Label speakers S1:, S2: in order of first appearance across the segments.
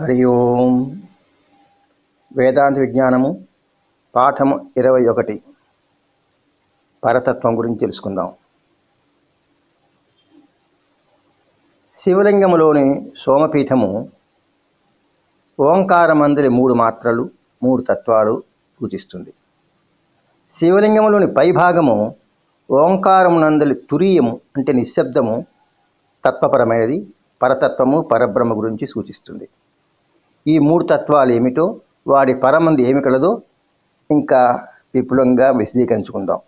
S1: హరి ఓం. వేదాంత విజ్ఞానము పాఠము ఇరవై ఒకటి. పరతత్వం గురించి తెలుసుకుందాం. శివలింగములోని సోమపీఠము ఓంకారమందరి మూడు మాత్రలు మూడు తత్వాలు సూచిస్తుంది శివలింగములోని పైభాగము ఓంకారమునందలి తురీయము అంటే నిశ్శబ్దము తత్వపరమైనది పరతత్వము పరబ్రహ్మ గురించి సూచిస్తుంది. ఈ మూడు తత్వాలు ఏమిటో వాడి పరమంది ఏమి కలదో ఇంకా విపులంగా విశదీకరించుకుందాం.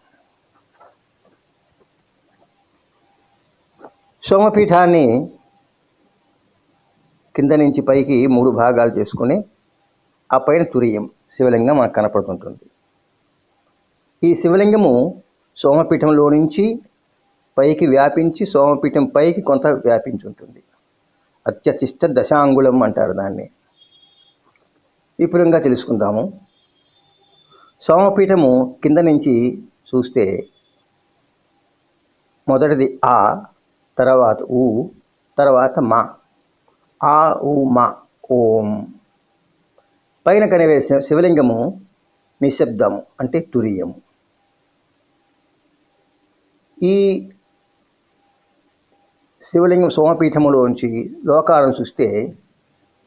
S1: సోమపీఠాన్ని కింద నుంచి పైకి మూడు భాగాలు చేసుకుని ఆ పైన తురియం శివలింగం మనకు కనపడుతుంటుంది. ఈ శివలింగము సోమపీఠంలో నుంచి పైకి వ్యాపించి సోమపీఠం పైకి కొంత వ్యాపించి ఉంటుంది అత్యతిష్ట దశాంగుళం అంటారు దాన్ని. విపులంగా తెలుసుకుందాము. సోమపీఠము కింద నుంచి చూస్తే మొదటిది ఆ తర్వాత ఊ తర్వాత మా. ఆ ఊ మా ఓం. పైన కనివేసిన శివలింగము నిశ్శబ్దము అంటే తురియము. ఈ శివలింగం సోమపీఠములోంచి లోకాలను చూస్తే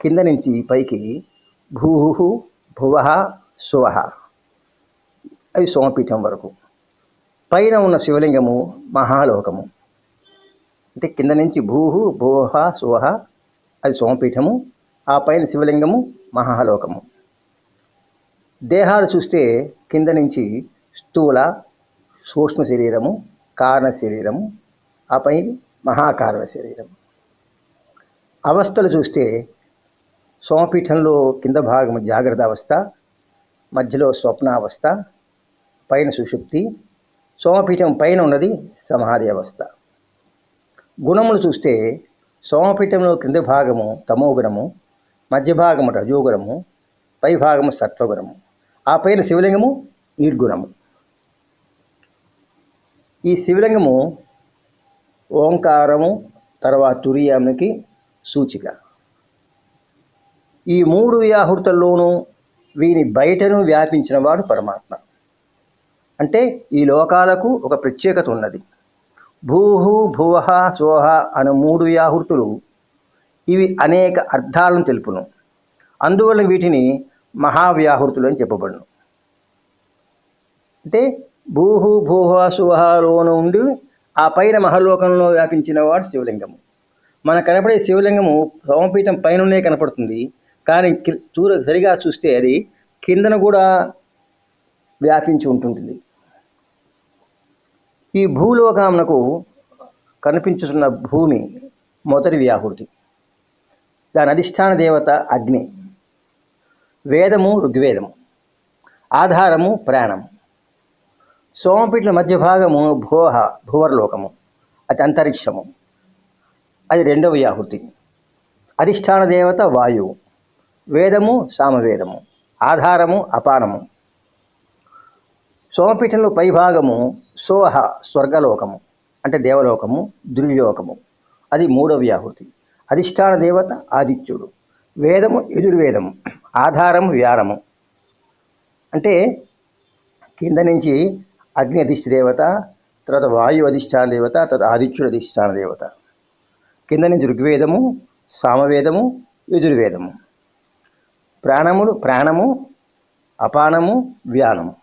S1: కింద నుంచి పైకి భూ భువ శువ అవి సోమపీఠం వరకు. పైన ఉన్న శివలింగము మహాలోకము. అంటే కింద నుంచి భూ భువ శువ అది సోమపీఠము. ఆ పైన శివలింగము మహాలోకము. దేహాలు చూస్తే కింద నుంచి స్థూల సూక్ష్మ శరీరము కారణ శరీరము ఆ పైన మహాకారణ శరీరం అవస్థలు చూస్తే సోమపీఠంలో కింద భాగం జాగ్రత్త అవస్థ మధ్యలో స్వప్నావస్థ పైన సుషుప్తి సోమపీఠం పైన ఉన్నది సమాధి అవస్థ గుణములు చూస్తే సోమపీఠంలో కింద భాగము తమోగుణము మధ్య భాగము రజోగుణము పై భాగము సత్వగుణము. ఆ పైన శివలింగము నిర్గుణము. ఈ శివలింగము ఓంకారము తర్వాత తురియానికి సూచిక. ఈ మూడు వ్యాహృతల్లోనూ వీని బయటను వ్యాపించిన వాడు పరమాత్మ. అంటే ఈ లోకాలకు ఒక ప్రత్యేకత ఉన్నది. భూహు భువహ సోహ అనే మూడు వ్యాహృతులు ఇవి అనేక అర్థాలను తెలుపును. అందువల్ల వీటిని మహావ్యాహృతులు అని చెప్పబడును. అంటే భూహు భూహ సుహలోను ఉండి ఆ పైన మహలోకంలో వ్యాపించిన వాడు శివలింగము. మన కనపడే శివలింగము సోమపీఠం పైననే కనపడుతుంది. కానీ కి- చూర సరిగా చూస్తే అది కిందన కూడా వ్యాపించి ఉంటుంటుంది. ఈ భూలోకమునకు కనిపించుతున్న భూమి మొదటి వ్యాహృతి. దాని అధిష్టాన దేవత అగ్ని. వేదము ఋగ్వేదము. ఆధారము ప్రాణము సోమపీఠల మధ్య భాగము భోహ భువర్లోకము. అది అంతరిక్షము. అది రెండవ వ్యాహృతి. అధిష్టాన దేవత వాయువు. వేదము సామవేదము. ఆధారము అపానము. సోమపీఠంలో పైభాగము సోహ స్వర్గలోకము. అంటే దేవలోకము దుర్యోకము అది మూడవ వ్యాహృతి. అధిష్టాన దేవత ఆదిత్యుడు. వేదము యజుర్వేదము. ఆధారము వ్యారము. అంటే కింద నుంచి అగ్ని అధిష్ట దేవత తర్వాత వాయు అధిష్టాన దేవత తర్వాత ఆదిత్యుడు అధిష్టాన దేవత. కింద నుంచి ఋగ్వేదము సామవేదము యజుర్వేదము. ప్రాణములు ప్రాణము అపానము వ్యానము.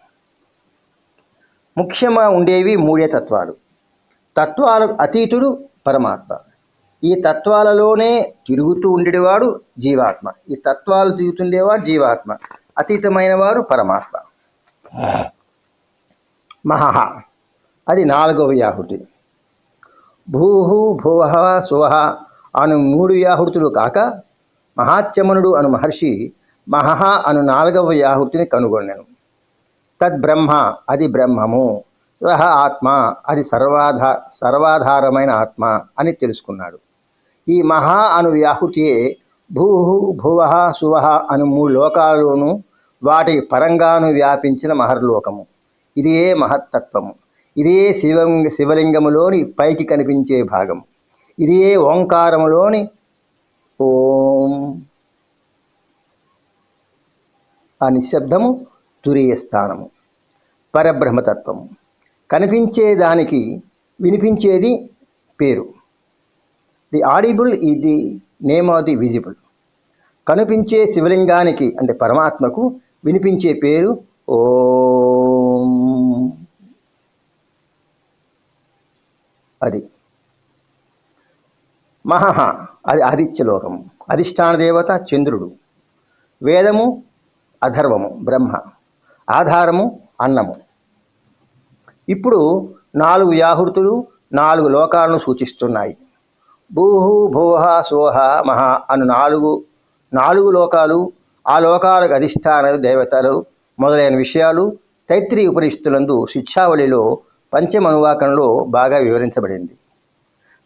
S1: ముఖ్యంగా ఉండేవి మూడే తత్వాలు. తత్వాలు అతీతుడు పరమాత్మ. ఈ తత్వాలలోనే తిరుగుతూ ఉండేవాడు జీవాత్మ. ఈ తత్వాలు తిరుగుతుండేవాడు జీవాత్మ. అతీతమైన వారు పరమాత్మ. మహా అది నాలుగవ వ్యాహృతి. భూహు భువః సువహ అను మూడు వ్యాహృతులు కాక మహాత్యమనుడు అను మహర్షి మహహ అను నాలుగవ యాహుతిని కనుగొన్నాను. తద్బ్రహ్మ అది బ్రహ్మము. సహ ఆత్మ అది సర్వాధా సర్వాధారమైన ఆత్మ అని తెలుసుకున్నాడు. ఈ మహా అను వ్యాహుతియే భూ భువ శువ అను మూడు లోకాలలోనూ వాటి పరంగాను వ్యాపించిన మహర్లోకము. ఇదే మహత్తత్వము. ఇదే శివ శివలింగములోని పైకి కనిపించే భాగం ఇదే ఓంకారములోని ఓం. ఆ నిశ్శబ్దము తురీయ స్థానము పరబ్రహ్మతత్వము కనిపించేదానికి వినిపించేది పేరు. The audible is the name of the visible కనిపించే శివలింగానికి అంటే పరమాత్మకు వినిపించే పేరు ఓం. అది. మహహ. అది ఆదిత్యలోకము అధిష్టాన దేవత చంద్రుడు. వేదము అధర్వము బ్రహ్మ. ఆధారము అన్నము. ఇప్పుడు నాలుగు వ్యాహృతులు నాలుగు లోకాలను సూచిస్తున్నాయి. భూహు భోహ సోహ మహా అను నాలుగు నాలుగు లోకాలు ఆ లోకాలకు అధిష్టాన దేవతలు మొదలైన విషయాలు తైత్రి ఉపనిషత్తులందు శిక్షావళిలో పంచమనువాకంలో బాగా వివరించబడింది.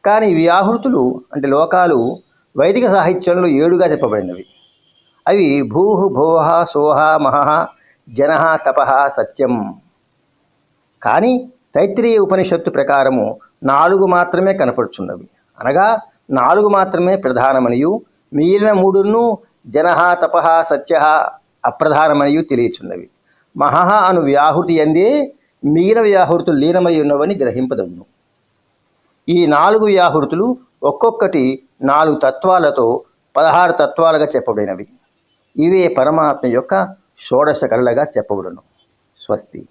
S1: కానీ వ్యాహృతులు అంటే లోకాలు వైదిక సాహిత్యంలో ఏడుగా చెప్పబడినవి. అవి భూ భువహ సోహ మహ జన తప సత్యం. కానీ తైత్రీయ ఉపనిషత్తు ప్రకారము నాలుగు మాత్రమే కనపడుచున్నవి. అనగా నాలుగు మాత్రమే ప్రధానమనియు మిగిలిన మూడును జన తప సత్య అప్రధానమనియు తెలియచున్నవి. మహహ అను వ్యాహృతి అందే మిగిలిన వ్యాహృతులు లీనమై ఉన్నవని గ్రహింపదవును ఈ నాలుగు వ్యాహృతులు ఒక్కొక్కటి నాలుగు తత్వాలతో పదహారు తత్వాలుగా చెప్పబడినవి. ఇవే పరమాత్మ యొక్క షోడశ కళలుగా చెప్పబడును. స్వస్తి.